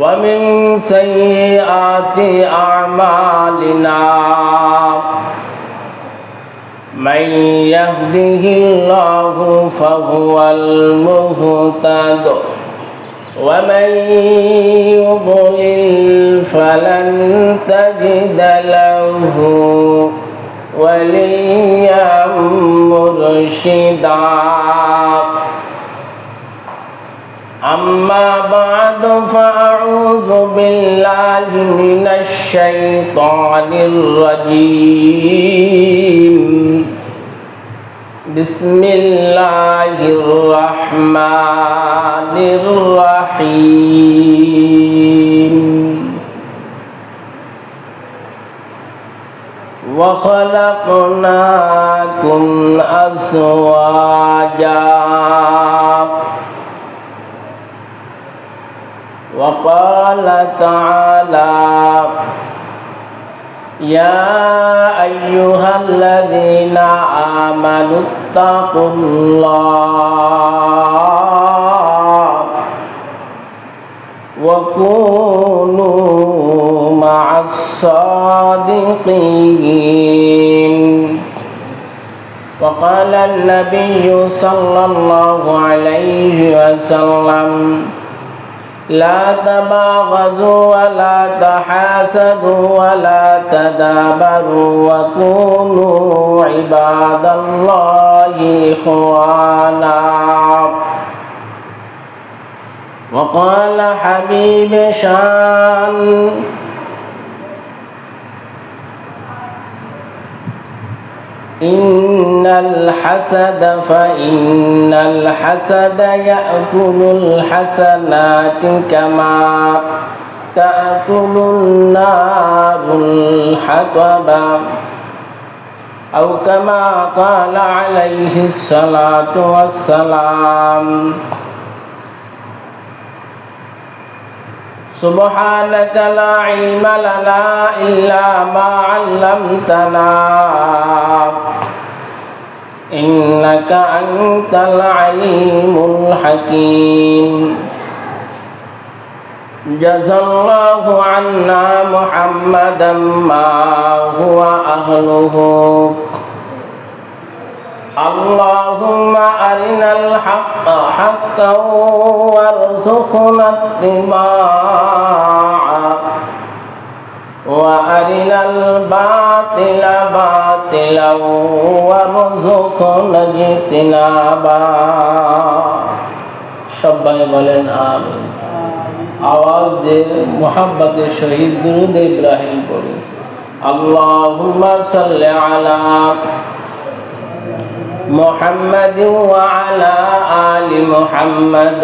ومن سيئات أعمالنا من يهده الله فهو المهتد ومن يضلل فلن تجد له وليا مرشدا أما بعد فأعوذ بالله من الشيطان الرجيم بسم الله الرحمن الرحيم وخلقناكم أزواجا وقال تعالى يا أيها الذين آمنوا اتقوا الله وكونوا مع الصادقين. وقال النبي صلى الله عليه وسلم لا تباغزوا ولا تحاسدوا ولا تدابروا وكونوا عباد الله إخوانا. وقال حبيب شان إن الحسد فإن الحسد يأكل الحسنات كما تأكل النار الحطب أو كما قال عليه الصلاة والسلام. سبحانك لا علم لنا إلا ما علمتنا. إنك أنت العليم الحكيم. جزى الله عنا محمدا ما هو أهله. اللهم أرنا الحق حقا وارزقنا اتباعه. وأرنا الباطل باطلا وارزقنا اجتنابا সবাই বলেন আমিন আওয়াজ দিয়ে মোহাম্মদের শহীদ দুরুদ ইব্রাহিম পড়ি আল্লাহুম্মা সাল্লি আলা محمد وعلى آل محمد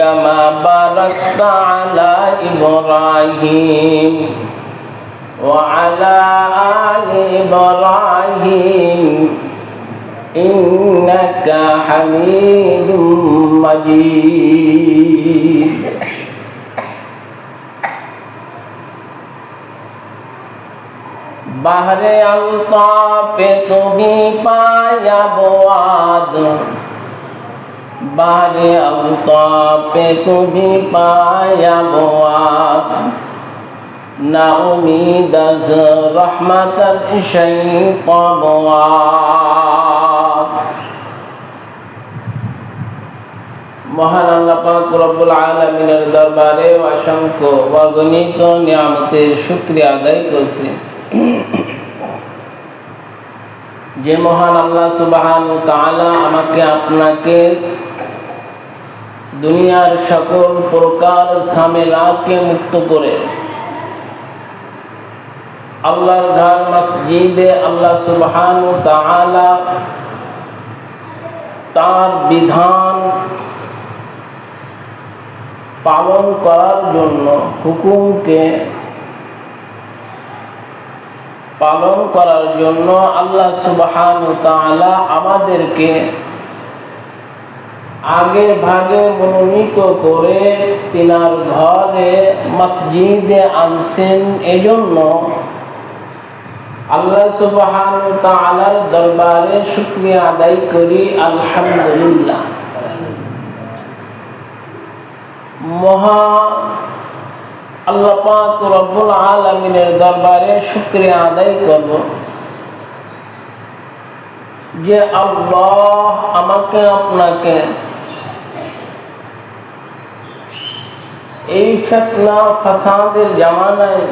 كما باركت على إبراهيم وعلى آل إبراهيم إنك حميد مجيد بحر الطاف تبي پایا بواد बोआद बहरे अलता पे तुम्ही पाया बोआद ना उम्मीद अज रहमत शैतान बोआद মহান আল্লাহ পাক রব্বুল আলামিনের দরবারে অসংখ্য অগণিত নিয়ামতের শুকরিয়া আদায় করছি যে মহান আল্লাহ সুবাহান তাআলা আমাকে আপনাকে দুনিয়ার সকল প্রকার ঝামেলাকে মুক্ত করে। আল্লাহর ঘর মসজিদে আল্লাহ সুবহান তাআলা তার বিধান পালন করার জন্য হুকুমকে পালন করার জন্য আল্লাহ সুবহান তাআলা আমাদেরকে আগে ভাগে মনোনীত করে তিনার ঘরে মসজিদে আনছেন এজন্য আল্লাহ সুবহান তাআলার দরবারে শুকরিয়া আদায় করি, আলহামদুলিল্লাহ। মহা আল্লাহ রব্বুল আলামিনের দরবারে শুকরিয়া আদায় করব যে আল্লাহ আমাকে আপনাকে এই ফেতনা ফাসাদের জামানায়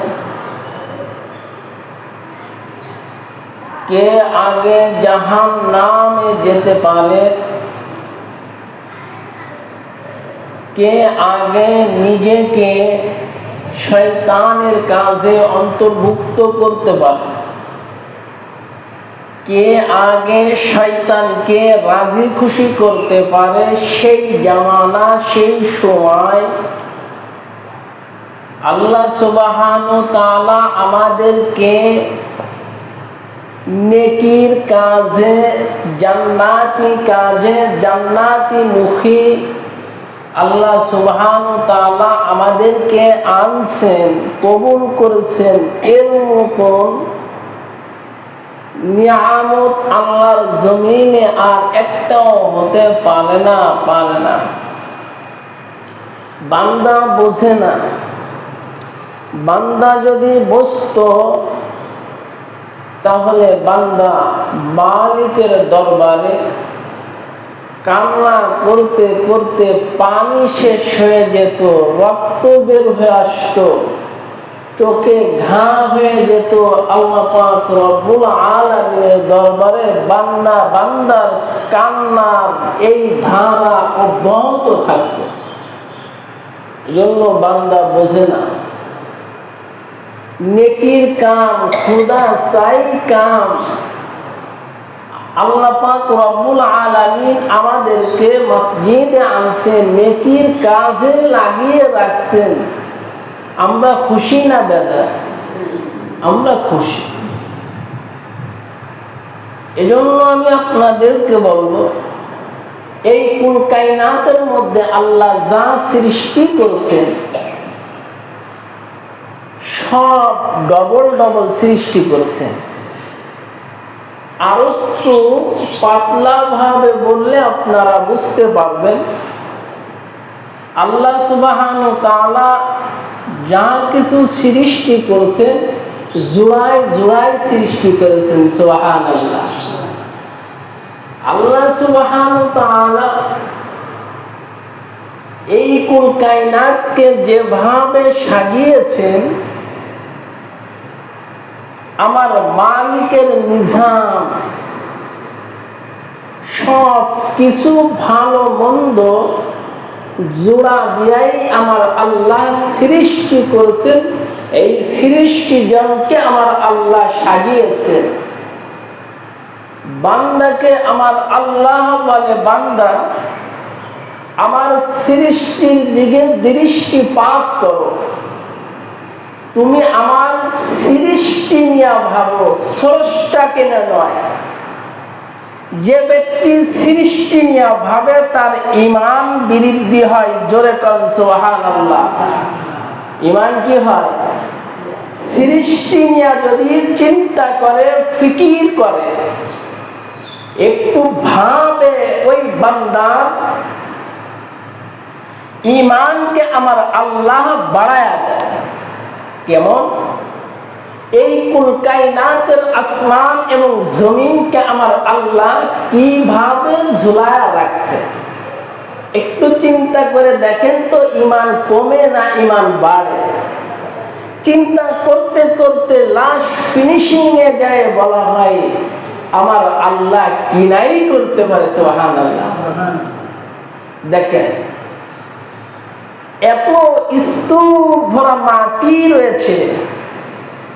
কে আগে জাহান নামে যেতে পারে? কে আগে নিজেকে শয়তানের কাজে অন্তর্ভুক্ত করতে পারে? কে আগে শয়তানকে রাজি খুশি করতে পারে? সেই জামানা, সেই সময় আল্লাহ সুবাহান তালা আমাদেরকে নেকির কাজে, জান্নাতি কাজে, জান্নাতি মুখী আল্লাহ সুবহান তাআলা আমাদেরকে আনছেন, কবুল করেছেন এর মতন নিয়ামত আল্লাহর জমিনে আর একটাও হতে পারে না পারে না। বান্দা বোঝে না বান্দা যদি বসত, তাহলে বান্দা মালিকের দরবারে কান্না করতে করতে পানি শেষ হয়ে যেত, রক্ত বের হয়ে আসতো, চোখে ঘা হয়ে যেত। আল্লাহ দরবারে বান্দা বান্দার কান্নার এই ধারা অব্যাহত থাকতো। জন্য বান্দা বোঝে না। নেকির কাম, খুদা চাই কাম। আল্লাহ রব্বুল আলামিন আমাদেরকে মসজিদে আনছেন নেকির কাজে লাগিয়ে রাখছেন। আমরা খুশি না বেজা আমরা খুশি। এজন্য আমি আপনাদেরকে বলব, এই কুল কাইনাতের মধ্যে আল্লাহ যা সৃষ্টি করেছেন সব ডবল ডবল সৃষ্টি করেছেন আরও একটু পাতলা ভাবে বললে আপনারা বুঝতে পারবেন, আল্লাহ সুবাহান তালা যা কিছু সৃষ্টি করেছেন জোড়ায় জোড়ায় সৃষ্টি করেছেন সুবাহান আল্লাহ আল্লাহ সুবাহান তালা এই কুল কায়নাতকে যেভাবে সাজিয়েছেন আমার মালিকের নিজাম। সব কিছু ভালো মন্দ জোড়া দিয়াই আমার আল্লাহ সৃষ্টি করেছেন। এই সৃষ্টি জনকে আমার আল্লাহ সাজিয়েছেন। বান্দাকে আমার আল্লাহ বলে বান্দা, আমার সৃষ্টির দিকে দৃষ্টিপাত করো। তুমি আমার সৃষ্টি নিয়ে ভাবো, স্রষ্টা কেনে নয়। যে ব্যক্তি সৃষ্টি নিয়ে ভাবে, তার ইমান বৃদ্ধি হয়, জোরে কম সোহান ইমান কি হয়? সৃষ্টি নিয়ে যদি চিন্তা করে, ফিকির করে, একটু ভাবে, ওই বান্দা ইমানকে আমার আল্লাহ বাড়ায় দেয়। কেমন? এই কুলকাইনাতের আসমান এবং জমিনকে আমার আল্লাহ কীভাবে ঝুলায় রাখছে? একটু চিন্তা করে দেখেন তো ইমান কমে না ইমান বাড়ে? চিন্তা করতে করতে লাস্ট ফিনিশিং এ যায় বলা হয়, আমার আল্লাহ কিনাই করতে পারে সোহান আল্লাহ দেখেন এত স্তূপ ভরা মাটি রয়েছে।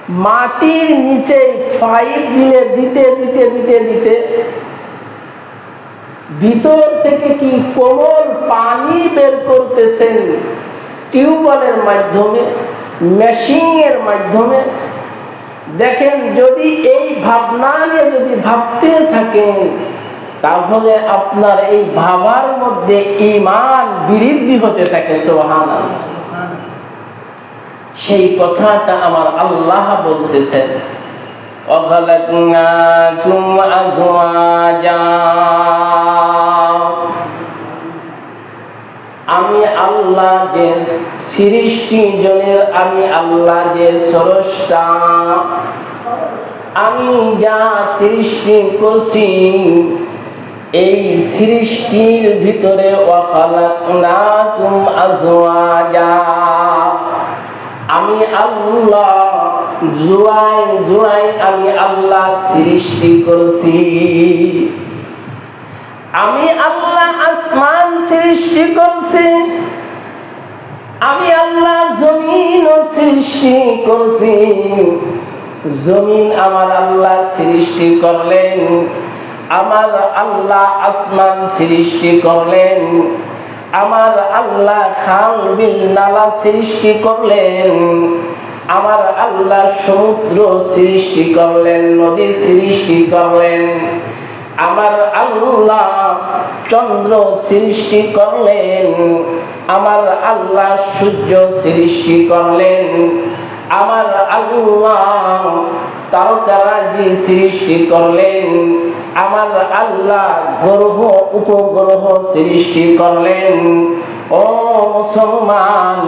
মাটির নিচে ফাইভ দিলে দিতে দিতে দিতে দিতে ভিতর থেকে কি কোমল পানি বের করতেছেন টিউবওয়েলের মাধ্যমে, মেশিনের মাধ্যমে? দেখেন, যদি এই ভাবনা নিয়ে যদি ভাবতে থাকেন তাহলে আপনার এই ভাবার মধ্যে ইমান বৃদ্ধি হতে থাকে সোহান সেই কথাটা আমার আল্লাহ বলতেছেন আমি আল্লাহ যে সৃষ্টি জনের, আমি আল্লাহ যে সরষ্টা। আমি যা সৃষ্টি করছি এই সৃষ্টির ভিতরে আমি আল্লাহ, জুয়াই জুয়াই আমি আল্লাহ সৃষ্টি করছি। আমি আল্লাহ আসমান সৃষ্টি করছি। আমি আল্লাহ জমিন সৃষ্টি করছি। জমিন আমার আল্লাহ সৃষ্টি করলেন। আমার আল্লাহ আসমান সৃষ্টি করলেন। আমার আল্লাহ খাল বিল নালা সৃষ্টি করলেন। আমার আল্লাহ সমুদ্র সৃষ্টি করলেন, নদী সৃষ্টি করলেন। আমার আল্লাহ চন্দ্র সৃষ্টি করলেন। আমার আল্লাহ সূর্য সৃষ্টি করলেন। আমার আল্লাহ তারকারাজি সৃষ্টি করলেন। আমার আল্লাহ গ্রহ উপগ্রহ সৃষ্টি করলেন। ও মুসলমান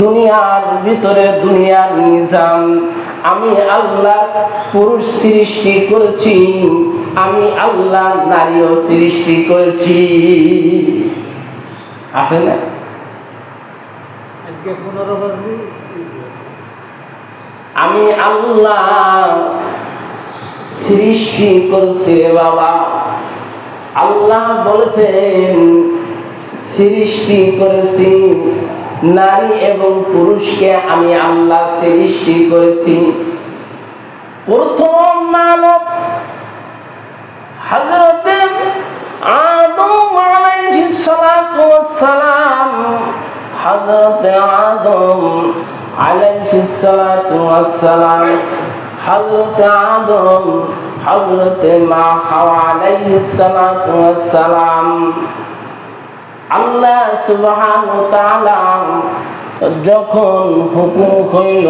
দুনিয়ার ভিতরে দুনিয়ার নিজাম আমি আল্লাহ পুরুষ সৃষ্টি করেছি আমি আল্লাহ নারীও সৃষ্টি করেছি। আছে না? আজকে পনেরো আমি আল্লাহ সৃষ্টি করছি বাবা। আল্লাহ বলেছেন, সৃষ্টি করেছি নারী এবং পুরুষকে আমি আল্লাহ সৃষ্টি করেছি। প্রথম মানব হজরত আদম সালাম হজরত আদম আলাইহিস সালাম হজরত আদম হজরত মা হাওয়া আল্লাহ সুবহান তাআলা যখন হুকুম হইল,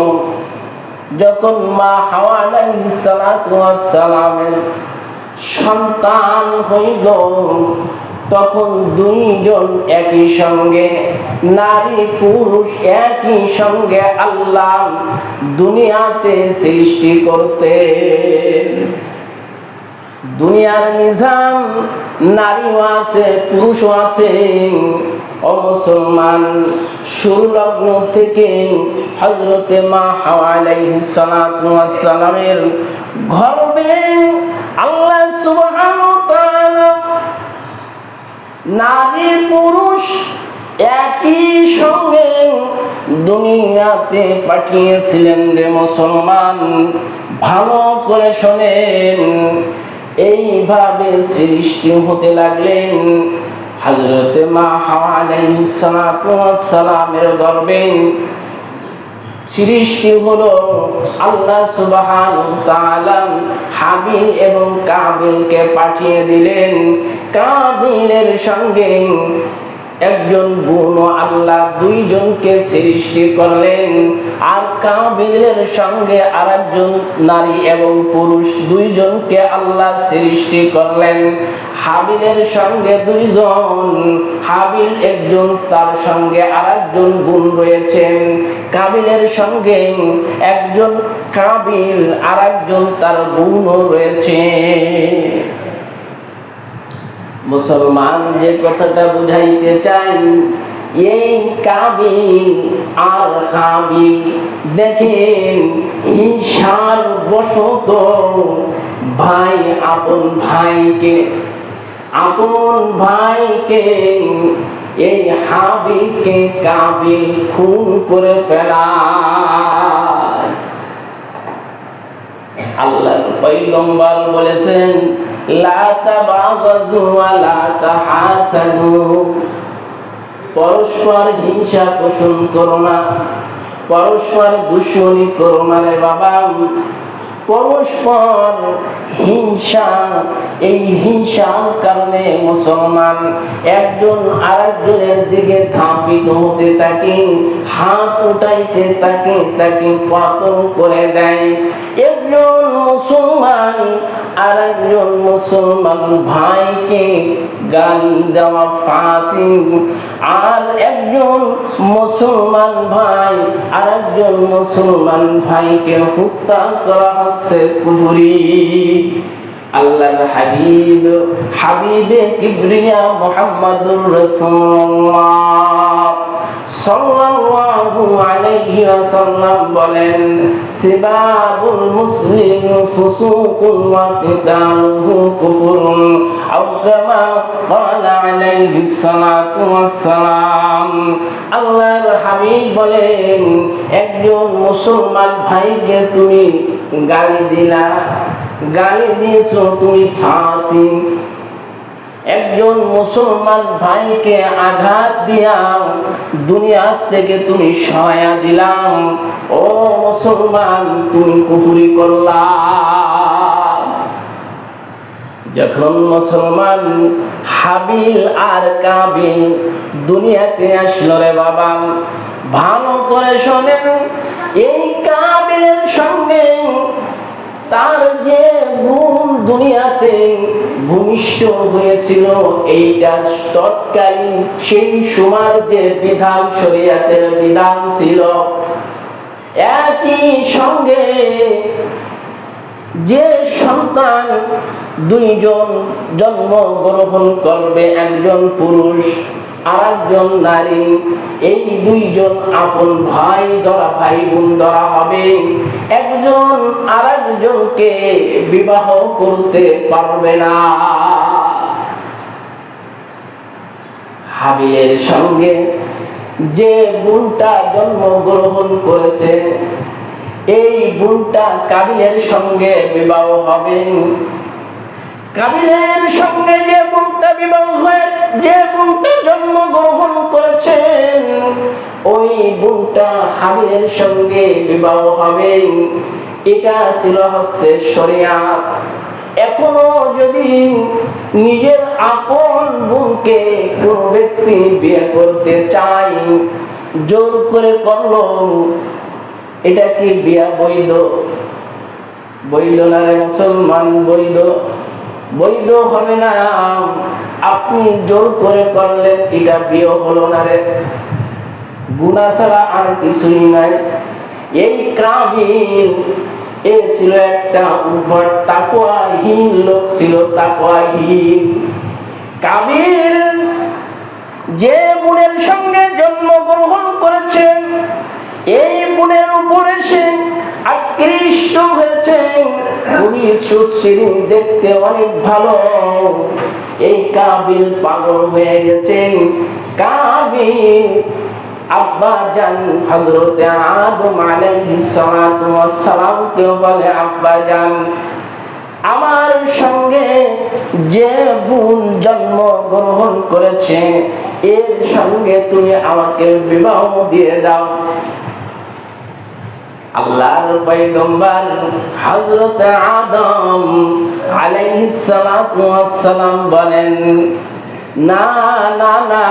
যখন মা হাওয়া আলাইহিস সালাতু সালামের সন্তান হইল তখন দুইজন একই সঙ্গে, নারী পুরুষ একই সঙ্গে আল্লাহ দুনিয়াতে সৃষ্টি করতে দুনিয়ার নিজাম, নারীও আছে, পুরুষও আছে ও মুসলমান সুলগ্ন থেকে হজরতে মা ওয়াস সালামের গর্বে আল্লাহ তাআলা নারী পুরুষ একই সঙ্গে দুনিয়াতে পাঠিয়েছিলেন রে মুসলমান। ভালো করে শোনেন, এইভাবে সৃষ্টি হতে লাগলেন হজরতে মা হাওয়া আলাইহিস সালামের গর্বে। সৃষ্টি হলো আল্লাহ সুবাহান তালাম হাবিল এবং কাবিলকে পাঠিয়ে দিলেন। কাবিলের সঙ্গে একজন বুন আল্লাহ দুইজনকে সৃষ্টি করলেন। আর কাবিলের সঙ্গে আরেকজন নারী এবং পুরুষ দুইজনকে আল্লাহ সৃষ্টি করলেন। হাবিলের সঙ্গে দুইজন, হাবিল একজন, তার সঙ্গে আরেকজন গুণ রয়েছেন। কাবিলের সঙ্গে একজন, কাবিল আরেকজন, তার বোনও রয়েছে। মুসলমান যে কথাটা বুঝাইতে চাই, এই কাবিল আর কাবিল দেখেন হিংসার বশত ভাই আপন ভাইকে আপন ভাইকে, এই হাবিলকে কাবিল খুন করে ফেলা আল্লাহ পয়গম্বর বলেছেন পরস্পর হিংসা পোষণ করো না পরস্পর দুশ্মনী করো না রে বাবা। পরস্পর হিংসা, এই হিংসার কারণে মুসলমান একজন আরেকজনের দিকে ধাপিত হতে থাকে, হাত উঠাইতে থাকে, তাকে পতন করে দেয়। একজন মুসলমান আর একজন মুসলমান ভাইকে গালি দেওয়া ফাঁসি। আর একজন মুসলমান ভাই আর একজন মুসলমান ভাইকে হত্যা করা কুফুরি আল্লাহর বলেন বলেন একজন মুসলমান ভাইকে তুমি গালি দিলা, গালি দিয়েছ তুমি ফাঁসি একজন মুসলমান ভাইকে আঘাত দিয়া দুনিয়ার থেকে তুমি সহায়া দিলাম ও মুসলমান, তুমি কুফুরি করলা। যখন মুসলমান হাবিল আর কাবিল দুনিয়াতে আসলো রে বাবা, ভালো করে শোনেন, এই কাবিলের সঙ্গে তার যে গুণ দুনিয়াতে ভূমিষ্ঠ হয়েছিল, এইটা তৎকালীন সেই সময় যে বিধান শরিয়াতের বিধান ছিল, একই সঙ্গে যে সন্তান দুইজন জন্ম গ্রহণ করবে, একজন পুরুষ আর একজন নারী, এই দুইজন আপন ভাই ধরা ভাই বোন ধরা হবে। একজন আর একজনকে বিবাহ করতে পারবে না। হাবিলের সঙ্গে যে বোনটা জন্মগ্রহণ করেছে, এই বোনটা কাবিলের সঙ্গে বিবাহ হবে। কাবিলের সঙ্গে যে বোনটা বিবাহ হয়ে, যে বোনটা জন্মগ্রহণ করেছেন, ওই বোনটা হাবিলের সঙ্গে বিবাহ হবে। এটা ছিল হচ্ছে শরিয়া। এখনও যদি নিজের আপন বোনকে কোন ব্যক্তি বিয়ে করতে চাই জোর করে করল, এটা কি বিয়া বৈধ? বৈধ না রে মুসলমান বৈধ? বৈধ হবে না। আপনি জোর করে করলেন, এটা বিয়ে হলো না রে। গুণা ছাড়া আর কিছুই নাই। এই কাবিল এ ছিল একটা উদ্ভট তাকওয়াহীন, লোক ছিল তাকওয়াহীন। কাবিল যে বোনের সঙ্গে জন্মগ্রহণ করেছেন এই বোনের উপরে সে আকৃষ্ট সুশ্রী দেখতে অনেক ভালো। এই কাবিল পাগল হয়ে কাবিল, আব্বা জান আদম বলে, আব্বা জান, আমার সঙ্গে যে বোন জন্ম গ্রহণ করেছে, এর সঙ্গে তুমি আমাকে বিবাহ দিয়ে দাও। আল্লাহর পয়গম্বর হযরত আদম আলাইহিস সালাতু ওয়াস সালাম বলেন, না না না,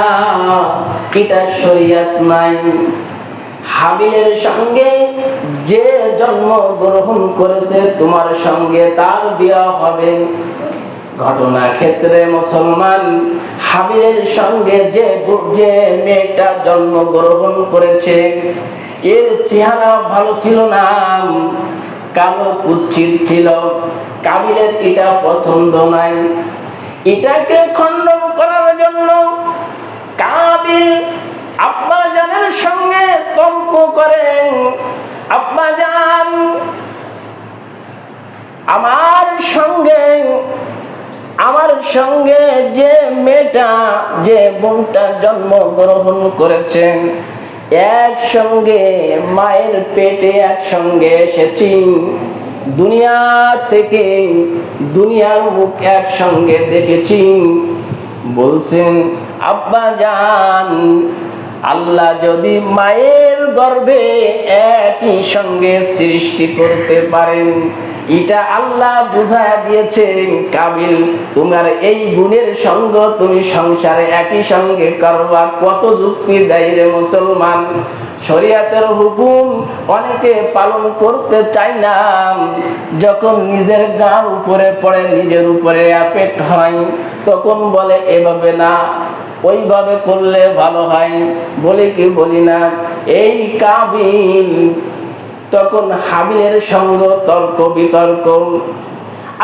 এটা শরীয়ত নাই। হাবিলের সঙ্গে যে জন্ম গ্রহণ করেছে তোমার সঙ্গে তার বিয়া হবে। ঘটনা ক্ষেত্রে মুসলমান হাবিলের সঙ্গে যে যে মেয়েটা জন্ম গ্রহণ করেছে, এর চেহারা ভালো ছিল না, কালো কুচ্ছিত ছিল, কাবিলের এটা পছন্দ নাই। এটাকে খণ্ডন করার জন্য কাবিল আব্বা জানের সঙ্গে তর্ক করেন আব্বা জান আমার সঙ্গে আমার সঙ্গে যে মেয়েটা, যে বোনটা জন্মগ্রহণ করেছেন, একসঙ্গে মায়ের পেটে একসঙ্গে এসেছি। দুনিয়া থেকে দুনিয়ার মুখ একসঙ্গে দেখেছি। বলছেন, আব্বা জান আল্লাহ যদি মায়ের গর্ভে একই সঙ্গে সৃষ্টি করতে পারেন, এটা আল্লাহ বুঝায় দিয়েছেন, কাবিল, তোমার এই গুণের সঙ্গ তুমি সংসারে একই সঙ্গে করবা। কত যুক্তি দেয় রে মুসলমান? শরিয়াতের হুকুম অনেকে পালন করতে চায় না। যখন নিজের গা উপরে পড়ে, নিজের উপরে অ্যাপেট হয়, তখন বলে, এভাবে না ওইভাবে করলে ভালো হয়, বলে কি বলি না। এই কাবিল তখন হাবিলের সঙ্গ তর্ক বিতর্ক।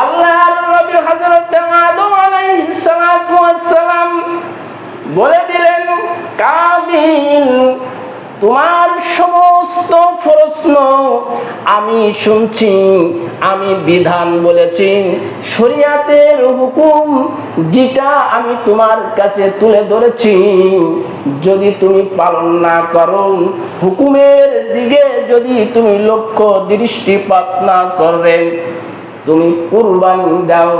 আল্লাহ বলে দিলেন, কাবিল তোমার সমস্ত প্রশ্ন আমি শুনছি, আমি বিধান বলেছি। শরিয়াতের হুকুম যেটা আমি তোমার কাছে তুলে ধরেছি, যদি তুমি পালন না করো, হুকুমের দিকে যদি তুমি লক্ষ্য দৃষ্টিপাত না করেন তুমি কুরবানি দাও।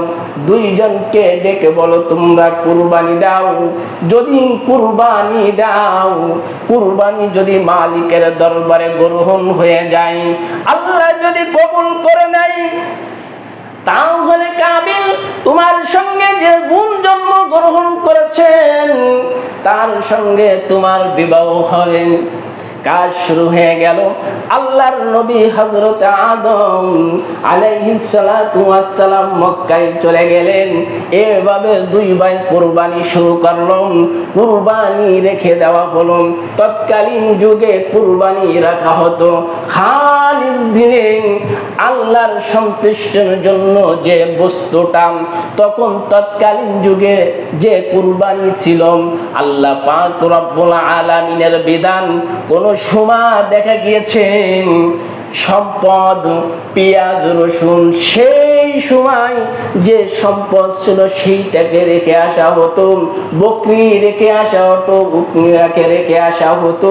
দুইজনকে ডেকে বলো, তোমরা কুরবানি দাও। যদি কুরবানি দাও, কুরবানি যদি মালিকের দরবারে গ্রহণ হয়ে যায়, আল্লাহ যদি কবুল করে নেয়, তাহলে কাবিল তোমার সঙ্গে যে গুণ জন্ম গ্রহণ করেছেন, তার সঙ্গে তোমার বিবাহ হবে। কাজ শুরু হয়ে গেল। আল্লাহর নবী হজরত আদম আলাইহিস সালাতু মক্কায় চলে গেলেন। এভাবে দুই ভাই কুরবানি শুরু করল। কুরবানি রেখে দেওয়া হলো। তৎকালীন যুগে কুরবানি রাখা হতো। খালিস দিনে আল্লাহর সন্তুষ্টের জন্য যে বস্তুটা, তখন তৎকালীন যুগে যে কুরবানি ছিল, আল্লাহ পাক রব্বুল আলামিনের বিধান, কোন সময় দেখা গিয়েছেন। সম্পদ, পেঁয়াজ, রসুন, সেই সময় যে সম্পদ ছিল সেইটাকে রেখে আসা হতো, বকরি রেখে আসা হতো বকরিরাকে রেখে আসা হতো।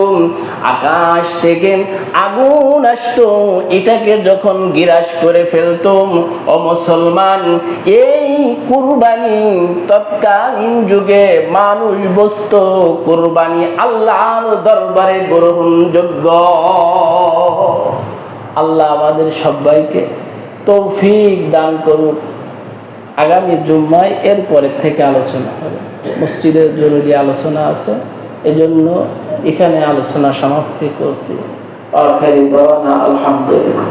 আকাশ থেকে আগুন আসতো, এটাকে যখন গিরাস করে ফেলতুম ও মুসলমান, এই কুরবানি তৎকালীন যুগে মানুষ বসত, কুরবানি আল্লাহর দরবারে গ্রহণযোগ্য। আল্লাহ আমাদের সবাইকে তৌফিক দান করুক। আগামী জুম্মায় এর পরের থেকে আলোচনা হবে। মসজিদের জরুরি আলোচনা আছে, এজন্য এখানে আলোচনা সমাপ্তি করছি। আলহামদুলিল্লাহ।